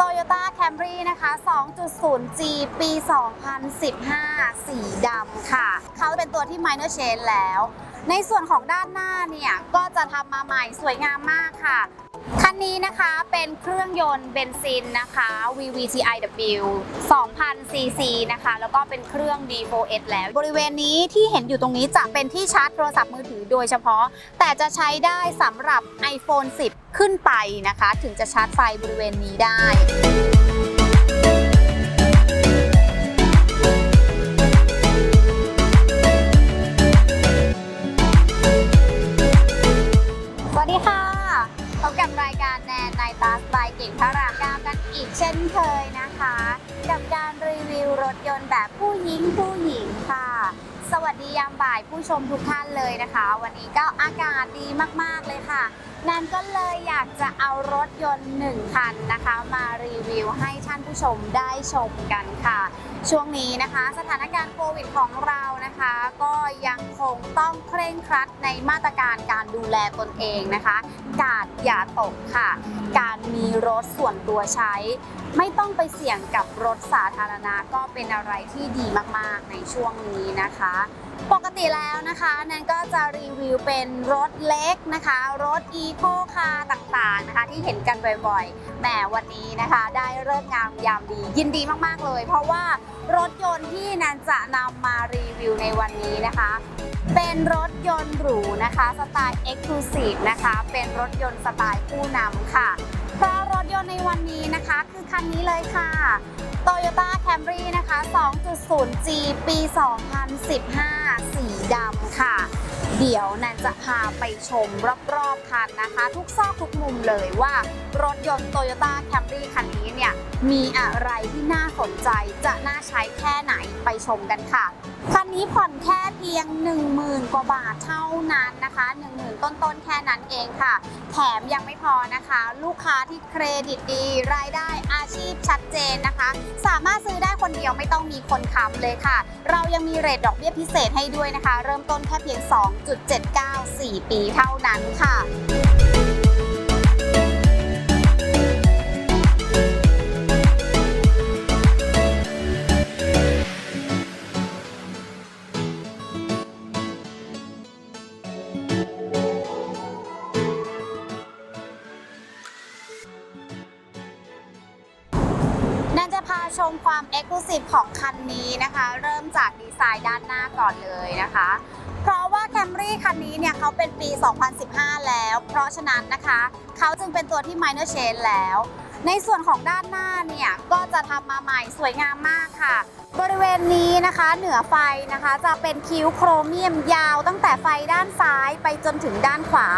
Toyota Camry นะคะ 2.0G ปี 2015 สีดำค่ะ เขาเป็นตัวที่ minor change แล้ว ในส่วนของด้านหน้าเนี่ย ก็จะทำมาใหม่สวยงามมากค่ะ คันนี้นะคะเป็นเครื่องยนต์เบนซินนะคะ VVTiW 2000 cc นะคะ แล้วก็เป็นเครื่อง D4S แล้ว บริเวณนี้ที่เห็นอยู่ตรงนี้จะเป็นที่ชาร์จโทรศัพท์มือถือโดยเฉพาะ แต่จะใช้ได้สำหรับ iPhone 10 ขึ้นไปนะคะ ถึงจะชาร์จไฟบริเวณนี้ได้ ผู้ชมได้ชมกันค่ะ ช่วงนี้นะคะ สถานการณ์โควิดของเรานะคะ ก็ยังคงต้องเคร่งครัดในมาตรการการดูแลตนเองนะคะ กาดอย่าตกค่ะ การมีรถส่วนตัวใช้ ไม่ต้องไปเสี่ยงกับรถสาธารณะก็เป็นอะไรที่ดีมากๆในช่วงนี้นะคะ ปกติแล้วนะคะแนนก็จะรีวิวเป็นรถเล็กนะคะ รถอีโคคาร์ต่างๆนะคะ ที่เห็นกันบ่อยๆแหมวันนี้นะคะ ได้เลิกษ์งามยามดียินดีมากๆเลย เพราะว่ารถยนต์ที่แนนจะนำมารีวิวในวันนี้นะคะ เป็นรถยนต์หรูนะคะสไตล์ Exclusive นะคะ เป็นรถยนต์สไตล์ผู้นำค่ะเพราะ ถยนต์ในวันนี้นะคะ คือคันนี้เลยค่ะ Toyota Camry นะคะ 2.0G ปี 2015 สีดำค่ะ เดี๋ยวแนนจะพาไปชมรอบๆคันนะคะ ทุกซอกทุกมุมเลยว่ารถยนต์ Toyota Camry คันนี้เนี่ย มีอะไรที่น่าสนใจจะน่าใช้แค่ไหนไปชมกันค่ะคันนี้ผ่อนแค่เพียง 10,000 กว่าบาทเท่านั้นนะคะ 10,000 ต้นๆ แค่นั้นเองค่ะ แถมยังไม่พอนะคะ ลูกค้าที่เครดิตดี รายได้อาชีพชัดเจนนะคะ สามารถซื้อได้คนเดียวไม่ต้องมีคนค้ำเลยค่ะ เรายังมีเรทดอกเบี้ยพิเศษให้ด้วยนะคะ เริ่มต้นแค่เพียง 2.794 ปีเท่านั้นค่ะ ชมความ e x c l u s i v e ของคันนี้นะคะ เริ่มจากดีไซน์ด้านหน้าก่อนเลยนะคะ เพราะว่า Camry คันนี้เนี่ยเขาเป็นปี 2015 แล้ว เพราะฉะนั้นนะคะเขาจึงเป็นตัวที่ minor change แล้ว ในส่วนของด้านหน้าเนี่ยก็จะทำมาใหม่สวยงามมากค่ะ ริเวณนี้นะคะเหนือไฟนะคะจะเป็นคิ้วโครเมียมยาว ตั้งแต่ไฟด้านซ้ายไปจนถึงด้านขวา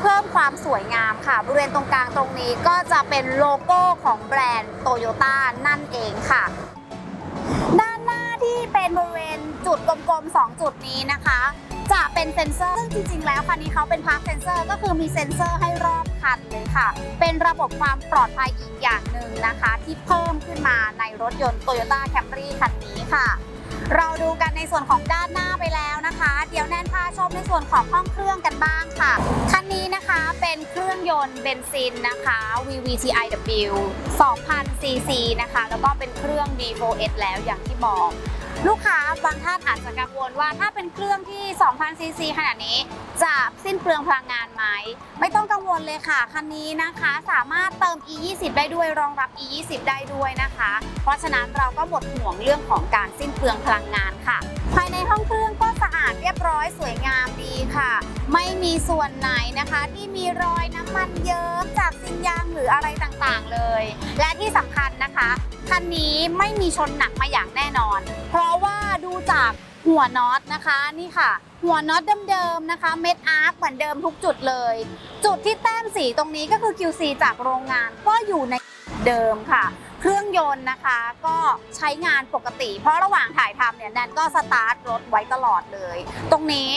เพิ่มความสวยงามค่ะ บริเวณตรงกลางตรงนี้ก็จะเป็นโลโก้ของแบรนด์โตโยต้านั่นเองค่ะ ด้านหน้าที่เป็นบริเวณจุดกลมๆ 2 จุดนี้นะคะ จะเป็นเซ็นเซอร์ซึ่งจริงๆ แล้วคันนี้เขาเป็นพาร์คเซ็นเซอร์ก็คือมีเซ็นเซอร์ให้รอบคันเลยค่ะ เป็นระบบความปลอดภัยอีกอย่างหนึ่งนะคะ ที่เพิ่มขึ้นมาในรถยนต์ Toyota Camry คันนี้ค่ะ เราดูกันในส่วนของด้านหน้าไปแล้วนะคะ เดี๋ยวแนนพาชมในส่วนของห้องเครื่องกันบ้างค่ะ คันนี้นะคะเป็นเครื่องยนต์เบนซินนะคะ VVTiW 2000 cc นะคะ แล้วก็เป็นเครื่อง D4S แล้วอย่างที่บอก ลูกค้าบางท่านอาจจะกังวลว่าถ้าเป็นเครื่องที่ 2,000 ซีซีขนาดนี้ จะสิ้นเปลืองพลังงานไหม ไม่ต้องกังวลเลยค่ะ คันนี้นะคะสามารถเติม E20 ได้ด้วยรองรับ E20 ได้ด้วยนะคะ เพราะฉะนั้นเราก็หมดห่วงเรื่องของการสิ้นเปลืองพลังงานค่ะ ภายในห้องเครื่องก็สะอาดเรียบร้อยสวยงามดีค่ะ ไม่มีส่วนไหนนะคะที่มีรอยน้ำมันเยิ้มจากซินยางหรืออะไรต่างๆเลย และที่สำคัญนะคะ คันนี้ไม่มีชนหนักมาอย่างแน่นอน หัวน็อตนะคะนี่ค่ะ หัวน็อตเดิมๆนะคะ เม็ดอาร์คเหมือนเดิมทุกจุดเลย จุดที่แต้มสีตรงนี้ก็คือ QC จากโรงงานก็อยู่ในเดิมค่ะ เครื่องยนต์นะคะก็ใช้งานปกติ เพราะระหว่างถ่ายทำเนี่ยแนนก็สตาร์ทรถไว้ตลอดเลย ตรงนี้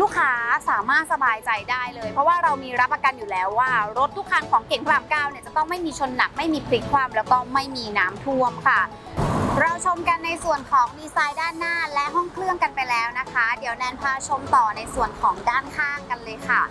ลูกค้าสามารถสบายใจได้เลย เพราะว่าเรามีรับประกันอยู่แล้วว่า รถทุกคันของเก่งพระรามเก้าเนี่ยจะต้องไม่มีชนหนักไม่มีพลิกคว่ำแล้วก็ไม่มีน้ำท่วมค่ะ เราชมกันในส่วนของดีไซน์ด้านหน้าและห้องเครื่องกันไปแล้วนะคะ เดี๋ยวแนนพาชมต่อในส่วนของด้านข้างกันเลยค่ะ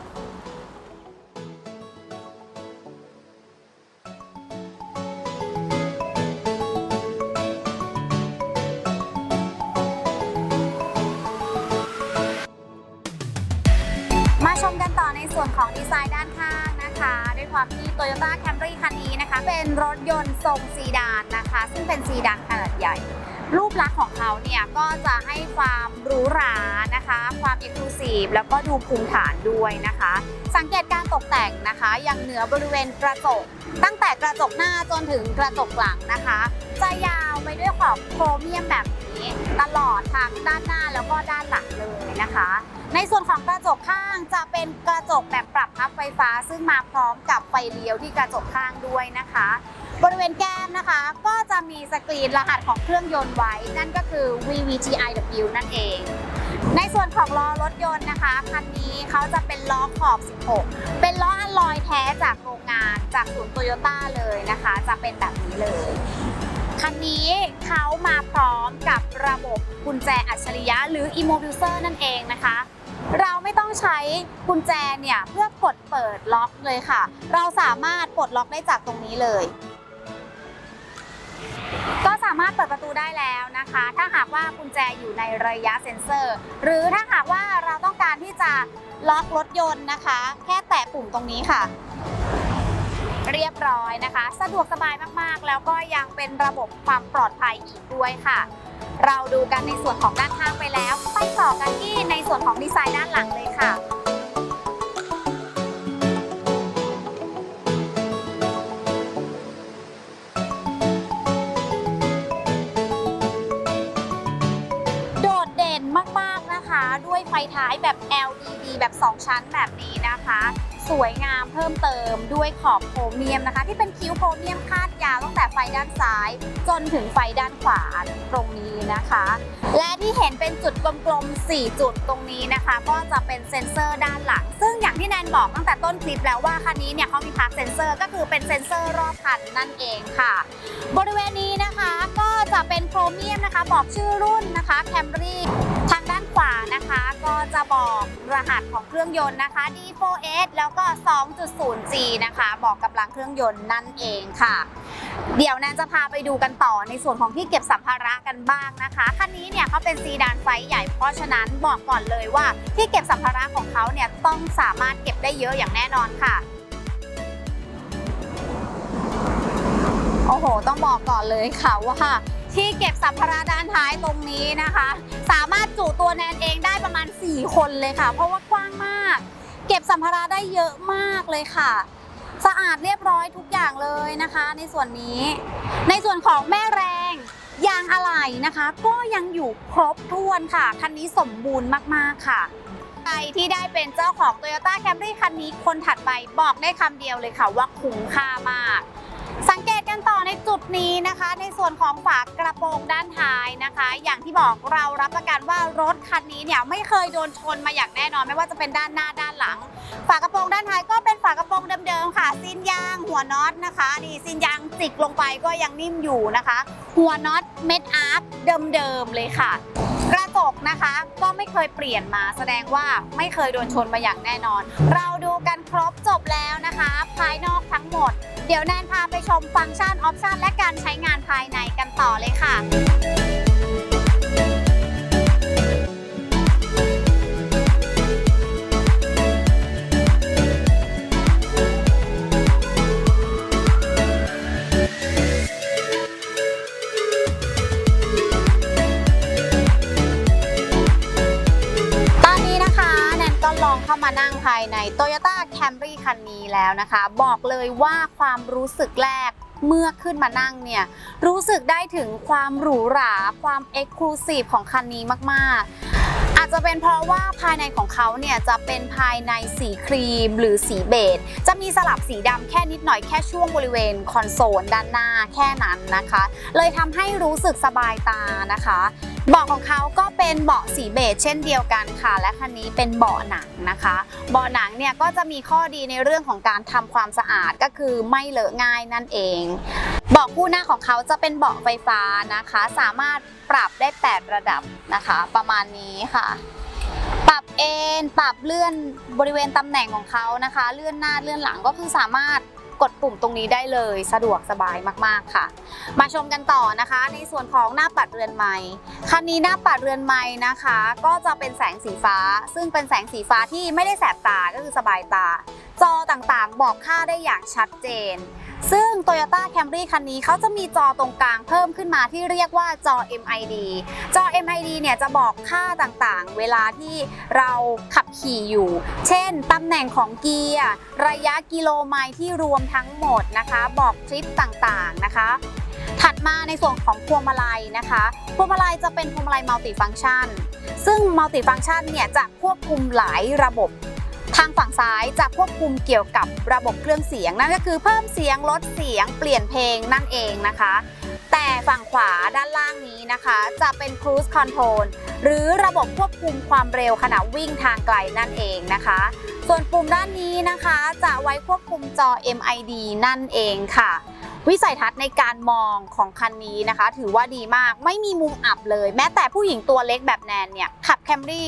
มาชมกันต่อในส่วนของดีไซน์ด้านข้างนะคะ ด้วยความที่ Toyota Camry คันนี้นะคะ เป็นรถยนต์ทรงซีดาน ซึ่งเป็นซีดานขนาดใหญ่ รูปลักษณ์ของเขาเนี่ยก็จะให้ความหรูหรานะคะ ความเอกลูซีฟแล้วก็ดูภูมิฐานด้วยนะคะ สังเกตการตกแต่งนะคะ อย่างเหนือบริเวณกระจก ตั้งแต่กระจกหน้าจนถึงกระจกหลังนะคะ จะยาวไปด้วยขอบโครเมียมแบบนี้ ตลอดทางด้านหน้าแล้วก็ด้านหลังเลยนะคะในส่วนของกระจกข้างจะเป็นกระจกแบบปรับพับไฟฟ้า ซึ่งมาพร้อมกับไฟเลี้ยวที่กระจกข้างด้วยนะคะ บริเวณแก้มนะคะ ก็จะมีสกรีนรหัสของเครื่องยนต์ไว้ นั่นก็คือ VVTiW นั่นเอง ในส่วนของล้อรถยนต์นะคะคันนี้เขาจะเป็นล้อขอบ 16 เป็นล้ออัลลอยแท้จากโรงงานจากศูนย์โตโยต้าเลยนะคะ จะเป็นแบบนี้เลย คันนี้เขามาพร้อมกับระบบกุญแจอัจฉริยะหรือ Immobilizer นั่นเองนะคะเราไม่ต้องใช้กุญแจเนี่ยเพื่อกดเปิดล็อกเลยค่ะ เราสามารถปลดล็อกได้จากตรงนี้เลย สามารถเปิดประตูได้แล้วนะคะ ถ้าหากว่ากุญแจอยู่ในระยะเซ็นเซอร์ หรือถ้าหากว่าเราต้องการที่จะล็อกรถยนต์นะคะ แค่แตะปุ่มตรงนี้ค่ะ เรียบร้อยนะคะ สะดวกสบายมากๆ แล้วก็ยังเป็นระบบความปลอดภัยอีกด้วยค่ะ เราดูกันในส่วนของด้านข้างไปแล้ว ไปต่อกันที่ในส่วนของดีไซน์ด้านหลังเลยค่ะ แบบ LED แบบ 2 ชั้นแบบนี้นะคะ สวยงามเพิ่มเติมด้วยขอบโครเมียมนะคะ ที่เป็นคิ้วโครเมียมคาดยาวตั้งแต่ไฟด้านซ้าย จนถึงไฟด้านขวาตรงนี้นะคะ และที่เห็นเป็นจุดกลมๆ 4 จุดตรงนี้นะคะ ก็จะเป็นเซ็นเซอร์ด้านหลัง ซึ่งอย่างที่แนนบอกตั้งแต่ต้นคลิปแล้วว่าคันนี้เนี่ยเขามีพาร์คเซ็นเซอร์ก็คือเป็นเซ็นเซอร์รอบคันนั่นเองค่ะ บริเวณนี้นะคะก็จะเป็นโครเมียมนะคะ บอกชื่อรุ่นนะคะ Camry ทางด้านขวานะคะ ก็จะบอกรหัสของเครื่องยนต์นะคะ D4S แล้วก็ 2.0G นะคะ บอกกำลังเครื่องยนต์นั่นเองค่ะ เดี๋ยวแนนจะพาไปดูกันต่อในส่วนของที่เก็บสัมภาระกันบ้างนะคะคันนี้เนี่ยเขาเป็นซีดานไซส์ใหญ่เพราะฉะนั้นบอกก่อนเลยว่าที่เก็บสัมภาระของเขาเนี่ยต้องสามารถเก็บได้เยอะอย่างแน่นอนค่ะ โอ้โห ต้องบอกก่อนเลยค่ะว่าที่เก็บสัมภาระด้านท้ายตรงนี้นะคะ สามารถจุตัวแนนเองได้ประมาณ 4 คนเลยค่ะ เพราะว่ากว้างมาก เก็บสัมภาระได้เยอะมากเลยค่ะ สะอาดเรียบร้อยทุกอย่างเลยนะคะ ในส่วนนี้ ในส่วนของแม่แรงยางอะไหล่นะคะ ก็ยังอยู่ครบถ้วนค่ะ คันนี้สมบูรณ์มากๆค่ะใครที่ได้เป็นเจ้าของ Toyota Camry คันนี้คนถัดไปบอกได้คำเดียวเลยค่ะว่าคุ้มค่ามาก สังเกต กันต่อในจุดนี้นะคะ ในส่วนของฝากระโปรงด้านท้ายนะคะ อย่างที่บอกเรารับประกันว่ารถคันนี้เนี่ยไม่เคยโดนชนมาอย่างแน่นอน ไม่ว่าจะเป็นด้านหน้าด้านหลัง ฝากระโปรงด้านท้ายก็เป็นฝากระโปรงเดิมๆค่ะซินยางหัวน็อตนะคะนี่ซินยางจิกลงไปก็ยังนิ่มอยู่นะคะ หัวน็อตเม็ดอาร์คเดิมๆเลยค่ะกระจกนะคะก็ไม่เคยเปลี่ยนมาแสดงว่าไม่เคยโดนชนมาอย่างแน่นอน เราดูกันครบจบแล้วนะคะ ภายนอกทั้งหมด เดี๋ยวแนนพาไปชมฟังก์ชันออปชันและการใช้งานภายในกันต่อเลยค่ะ มานั่งภายใน Toyota Camry คันนี้แล้วนะคะ บอกเลยว่าความรู้สึกแรกเมื่อขึ้นมานั่งเนี่ยรู้สึกได้ถึงความหรูหรา ความเอกลูซีฟของคันนี้มากๆ จจะเป็นเพราะว่าภายในของเขาเนี่ยจะเป็นภายในสีครีมหรือสีเบจจะมีสลับสีดำแค่นิดหน่อยแค่ช่วงบริเวณคอนโซลด้านหน้าแค่นั้นนะคะ เลยทำให้รู้สึกสบายตานะคะเบาะของเขาก็เป็นเบาะสีเบจเช่นเดียวกันค่ะ และคันนี้เป็นเบาะหนังนะคะ เบาะหนังเนี่ยก็จะมีข้อดีในเรื่องของการทำความสะอาดก็คือไม่เลอะง่ายนั่นเอง เบาะคู่หน้าของเขาจะเป็นเบาะไฟฟ้านะคะ สามารถปรับได้ 8 ระดับนะคะ ประมาณนี้ค่ะ ปรับเอนปรับเลื่อนบริเวณตำแหน่งของเขานะคะ เลื่อนหน้าเลื่อนหลังก็คือสามารถกดปุ่มตรงนี้ได้เลยสะดวกสบายมากๆค่ะ มาชมกันต่อนะคะ ในส่วนของหน้าปัดเรือนไม้คันนี้หน้าปัดเรือนไม้นะคะ ก็จะเป็นแสงสีฟ้า ซึ่งเป็นแสงสีฟ้าที่ไม่ได้แสบตาก็คือสบายตา จอต่างๆบอกค่าได้อย่างชัดเจน ซึ่ง Toyota Camry คันนี้เขาจะมีจอตรงกลางเพิ่มขึ้นมาที่เรียกว่าจอ MID จอ MID เนี่ยจะบอกค่าต่างๆ เวลาที่เราขับขี่อยู่ เช่นตำแหน่งของเกียร์ ระยะกิโลไมล์ที่รวมทั้งหมดนะคะ บอกทริปต่างๆนะคะถัดมาในส่วนของพวงมาลัยนะคะ พวงมาลัยจะเป็นพวงมาลัยมัลติฟัง c t ชัน ซึ่งมัลติฟัง c t ชันเนี่ยจะควบคุมหลายระบบ ทางฝั่งซ้ายจะควบคุมเกี่ยวกับระบบเครื่องเสียง นั่นก็คือเพิ่มเสียงลดเสียงเปลี่ยนเพลงนั่นเองนะคะ แต่ฝั่งขวาด้านล่างนี้นะคะ จะเป็น Cruise Control หรือระบบควบคุมความเร็วขณะวิ่งทางไกลนั่นเองนะคะ ส่วนปุ่มด้านนี้นะคะ จะไว้ควบคุมจอ MID นั่นเองค่ะ วิสัยทัศน์ในการมองของคันนี้นะคะ ถือว่าดีมากไม่มีมุมอับเลย แม้แต่ผู้หญิงตัวเล็กแบบแนนเนี่ยขับแคมรี่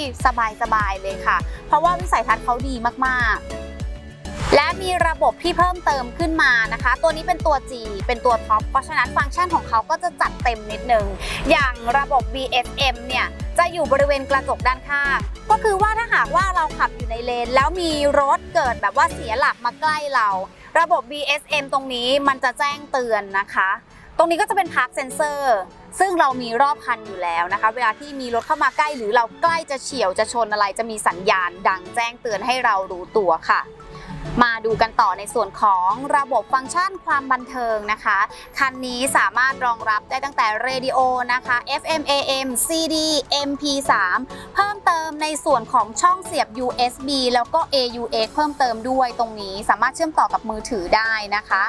สบายๆเลยค่ะ เพราะว่าวิสัยทัศน์เขาดีมากๆ และมีระบบที่เพิ่มเติมขึ้นมานะคะ ตัวนี้เป็นตัว G เป็นตัวท็อปเพราะฉะนั้นฟังก์ชันของเขาก็จะจัดเต็มนิดนึง อย่างระบบ BSM เนี่ยจะอยู่บริเวณกระจกด้านข้างก็คือว่าถ้าหากว่าเราขับอยู่ในเลน แล้วมีรถเกิดแบบว่าเสียหลักมาใกล้เรา ระบบ BSM ตรงนี้มันจะแจ้งเตือนนะคะ ตรงนี้ก็จะเป็นพาร์คเซนเซอร์ซึ่งเรามีรอบคันอยู่แล้วนะคะ เวลาที่มีรถเข้ามาใกล้หรือเราใกล้จะเฉียวจะชนอะไร จะมีสัญญาณดังแจ้งเตือนให้เรารู้ตัวค่ะ มาดูกันต่อในส่วนของระบบฟังก์ชันความบันเทิงนะคะ คันนี้สามารถรองรับได้ตั้งแต่เรดิโอนะคะ FM AM CD MP3 เพิ่มเติมในส่วนของช่องเสียบ USB แล้วก็ AUX เพิ่มเติมด้วยตรงนี้สามารถเชื่อมต่อกับมือถือได้นะคะ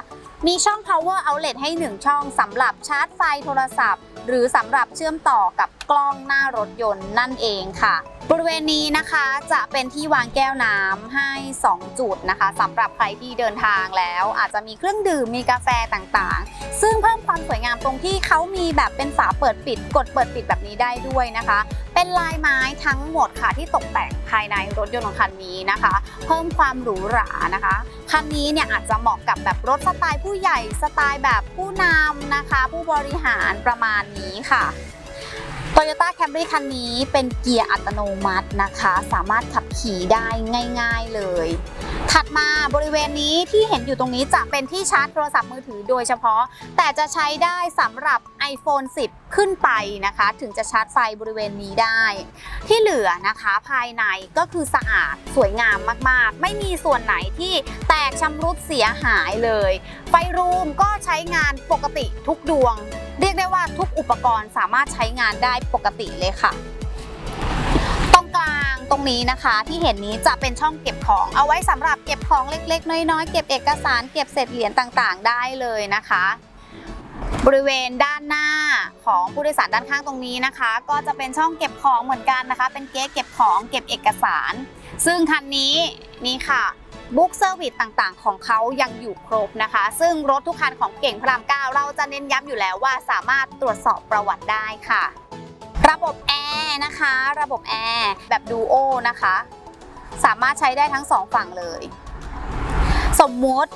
มีช่อง power outlet ให้ 1 ช่องสำหรับชาร์จไฟโทรศัพท์ หรือสำหรับเชื่อมต่อกับกล้องหน้ารถยนต์นั่นเองค่ะ บริเวณนี้นะคะจะเป็นที่วางแก้วน้ำให้ 2 จุดนะคะสำหรับใครที่เดินทางแล้วอาจจะมีเครื่องดื่มมีกาแฟต่างๆ ซึ่งเพิ่มความสวยงามตรงที่เขามีแบบเป็นฝาเปิดปิด กดเปิดปิดแบบนี้ได้ด้วยนะคะ เป็นลายไม้ทั้งหมดค่ะที่ตกแต่งภายในรถยนต์ของคันนี้นะคะ เพิ่มความหรูหรานะคะ คันนี้เนี่ยอาจจะเหมาะกับแบบรถสไตล์ผู้ใหญ่สไตล์แบบผู้นำนะคะ ผู้บริหารประมาณนี้ค่ะ Toyota Camry คันนี้เป็นเกียร์อัตโนมัตินะคะ สามารถขับขี่ได้ง่าย ๆเลย ถัดมาบริเวณนี้ที่เห็นอยู่ตรงนี้จะเป็นที่ชาร์จโทรศัพท์มือถือโดยเฉพาะ แต่จะใช้ได้สำหรับ iPhone 10 ขึ้นไปนะคะ ถึงจะชาร์จไฟบริเวณนี้ได้ ที่เหลือนะคะภายในก็คือสะอาดสวยงามมากๆ ไม่มีส่วนไหนที่แตกชำรุดเสียหายเลย ไฟรูมก็ใช้งานปกติทุกดวง เรียกได้ว่าทุกอุปกรณ์สามารถใช้งานได้ปกติเลยค่ะ ตรงกลางตรงนี้นะคะที่เห็นนี้จะเป็นช่องเก็บของ เอาไว้สำหรับเก็บของเล็กๆ น้อยๆ เก็บเอกสารเก็บเศษเหรียญต่างๆ ได้เลยนะคะ บริเวณด้านหน้าของผู้โดยสารด้านข้างตรงนี้นะคะ ก็จะเป็นช่องเก็บของเหมือนกันนะคะ เป็นเก๊เก็บของเก็บเอกสาร ซึ่งคันนี้นี่ค่ะ บุ๊กเซอร์วิสต่างๆ ของเขายังอยู่ครบนะคะ ซึ่งรถทุกคันของเก่งพระราม 9 เราจะเน้นย้ำอยู่แล้วว่าสามารถตรวจสอบประวัติได้ค่ะ ระบบแอร์นะคะ ระบบแอร์แบบดูโอนะคะ สามารถใช้ได้ทั้งสองฝั่งเลย สมมุติ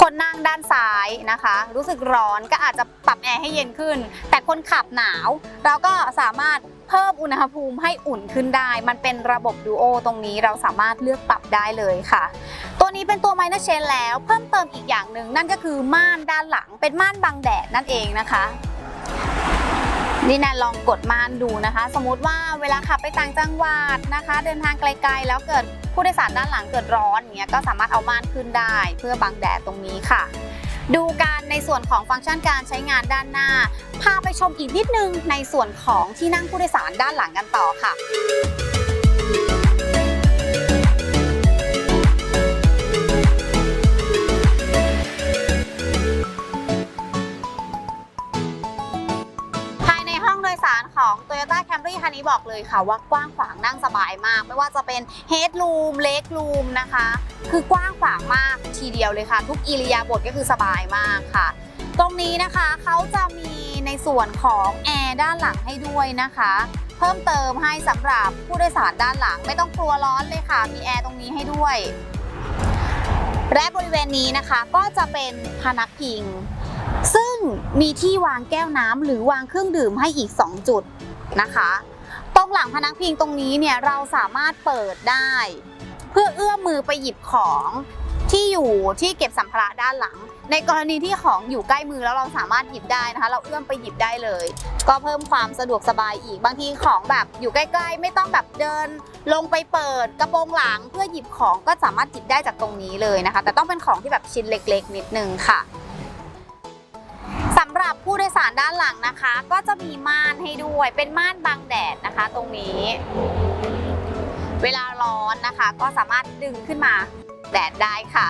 คนนั่งด้านซ้ายนะคะ รู้สึกร้อนก็อาจจะปรับแอร์ให้เย็นขึ้น แต่คนขับหนาว เราก็สามารถ เพิ่มอุณหภูมิให้อุ่นขึ้นได้ มันเป็นระบบดูโอตรงนี้เราสามารถเลือกปรับได้เลยค่ะ ตัวนี้เป็นตัว minor chain แล้วเพิ่มเติมอีกอย่างหนึ่งนั่นก็คือม่านด้านหลัง เป็นม่านบังแดดนั่นเองนะคะนี่นนลองกดม่านดูนะคะ สมมติว่าเวลาขับไปต่างจังหวัดนะคะ เดินทางไกลๆ แล้วเกิดผู้โดยสารด้านหลังเกิดร้อนอย่างเงี้ยก็สามารถเอาม่านขึ้นได้ เพื่อบังแดดตรงนี้ค่ะ ดูการในส่วนของฟังก์ชันการใช้งานด้านหน้า พาไปชมอีกนิดนึงในส่วนของที่นั่งผู้โดยสารด้านหลังกันต่อค่ะ ยในห้องโดยสารของ Toyota Camry คันนี้บอกเลยค่ะว่ากว้างขวางนั่งสบายมาก ไม่ว่าจะเป็น Head Room Leg Room นะคะ คือกว้างขวางมากทีเดียวเลยค่ะ ทุกอิริยาบถก็คือสบายมากค่ะ ตรงนี้นะคะเขาจะมีในส่วนของแอร์ด้านหลังให้ด้วยนะคะเพิ่มเติมให้สำหรับผู้โดยสารด้านหลัง ไม่ต้องกลัวร้อนเลยค่ะ มีแอร์ตรงนี้ให้ด้วย และบริเวณนี้นะคะก็จะเป็นพนักพิง ซึ่งมีที่วางแก้วน้ำหรือวางเครื่องดื่มให้อีก 2 จุดนะคะ ตรงหลังพนักพิงตรงนี้เนี่ยเราสามารถเปิดได้ เพื่อเอื้อมมือไปหยิบของที่อยู่ที่เก็บสัมภาระด้านหลัง ในกรณีที่ของอยู่ใกล้มือแล้วเราสามารถหยิบได้นะคะ เราเอื้อมไปหยิบได้เลย ก็เพิ่มความสะดวกสบายอีกบางทีของแบบอยู่ใกล้ ๆ ไม่ต้องแบบเดิน ลงไปเปิดกระโปรงหลัง เพื่อหยิบของก็สามารถหยิบได้จากตรงนี้เลยนะคะ แต่ต้องเป็นของที่แบบชิ้นเล็ก ๆ นิดนึงค่ะ สำหรับผู้โดยสารด้านหลังนะคะ ก็จะมีม่านให้ด้วยเป็นม่านบังแดดนะคะ ตรงนี้ เวลาร้อนนะคะ ก็สามารถดึงขึ้นมาแดดได้ค่ะ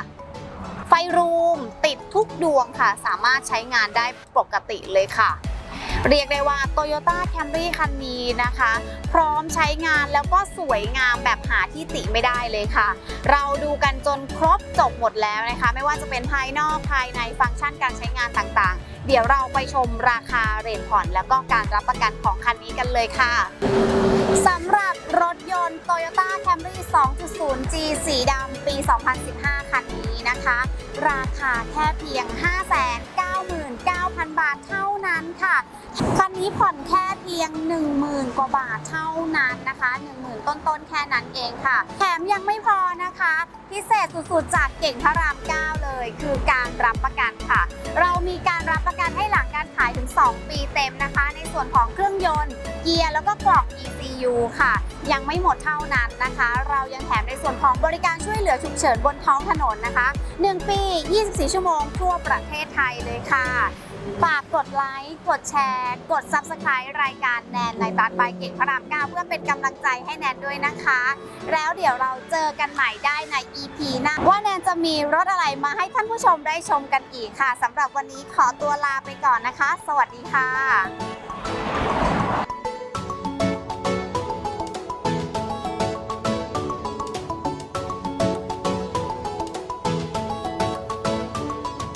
ไฟรูมติดทุกดวงค่ะ สามารถใช้งานได้ปกติเลยค่ะ เรียกได้ว่า Toyota Camry คันนี้นะคะ พร้อมใช้งานแล้วก็สวยงามแบบหาที่ติไม่ได้เลยค่ะ เราดูกันจนครบจบหมดแล้วนะคะ ไม่ว่าจะเป็นภายนอกภายในฟังก์ชันการใช้งานต่างๆ เดี๋ยวเราไปชมราคาเรทผ่อน แล้วก็การรับประกันของคันนี้กันเลยค่ะสำหรับรถยนต์ Toyota Camry 2.0G สีดำปี 2015 คันนี้นะคะ ราคาแค่เพียง 599,000 บาทเท่านั้นค่ะ คันนี้ผ่อนแค่เพียง 10,000 กว่าบาทเท่านั้นนะคะ 10,000 ต้นๆ แค่นั้นเองค่ะ แถมยังไม่พอนะคะ พิเศษสุดๆ จากเก่งพระราม 9 เลย คือการรับประกันค่ะ เรามีการรับประกันให้หลังการขายถึง 2 ปีเต็มนะคะ ในส่วนของเครื่องยนต์ เกียร์แล้วก็กล่อง ECU ค่ะ ยังไม่หมดเท่านั้นนะคะ เรายังแถมในส่วนของบริการช่วยเหลือฉุกเฉินบนท้องถนนนะคะ 1 ปี 24 ชั่วโมงทั่วประเทศไทยเลยค่ะฝากกดไลค์ กดแชร์ กด Subscribe รายการแนนในตานบายเก่งพระราม 9 เพื่อเป็นกำลังใจให้แนนด้วยนะคะ แล้วเดี๋ยวเราเจอกันใหม่ได้ใน EP หน้าว่าแนนจะมีรถอะไรมาให้ท่านผู้ชมได้ชมกันอีกค่ะสำหรับวันนี้ขอตัวลาไปก่อนนะคะ สวัสดีค่ะ